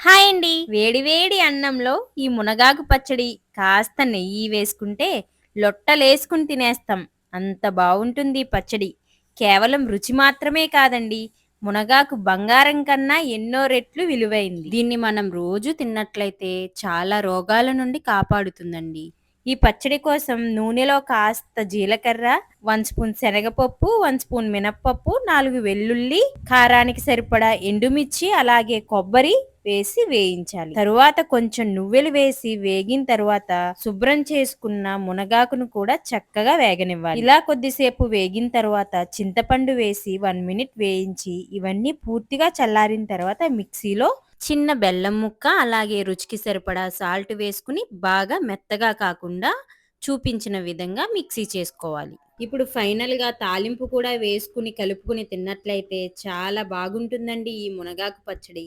Hi అండి. వేడివేడి అన్నంలో ఈ మునగాకు పచ్చడి కాస్త నెయ్యి వేసుకుంటే లొట్టలేసుకుని తినేస్తాం. అంత బాగుంటుంది పచ్చడి. కేవలం రుచి మాత్రమే కాదండి మునగాకు బంగారం కన్నా ఎన్నో రెట్లు విలువైంది. దీన్ని మనం రోజు తిన్నట్లయితే చాలా రోగాల నుండి కాపాడుతుందండి. ఈ పచ్చడి కోసం నూనెలో కాస్త జీలకర్ర వన్ స్పూన్ శనగపప్పు వన్ స్పూన్ మినప్పప్పు నాలుగు వెల్లుల్లి కారానికి సరిపడా ఎండుమిర్చి అలాగే కొబ్బరి వేసి వేయించాలి. తరువాత కొంచెం నువ్వులు వేసి వేగిన తరువాత శుభ్రం చేసుకున్న మునగాకును కూడా చక్కగా వేగనివ్వాలి. ఇలా కొద్దిసేపు వేగిన తర్వాత చింతపండు వేసి వన్ మినిట్ వేయించి ఇవన్నీ పూర్తిగా చల్లారిన తర్వాత మిక్సీలో చిన్న బెల్లం ముక్క అలాగే రుచికి సరిపడా సాల్ట్ వేసుకుని బాగా మెత్తగా కాకుండా చూపించిన విధంగా మిక్సీ చేసుకోవాలి. ఇప్పుడు ఫైనల్గా తాలింపు కూడా వేసుకుని కలుపుకుని తిన్నట్లయితే చాలా బాగుంటుందండి ఈ మునగాకు పచ్చడి.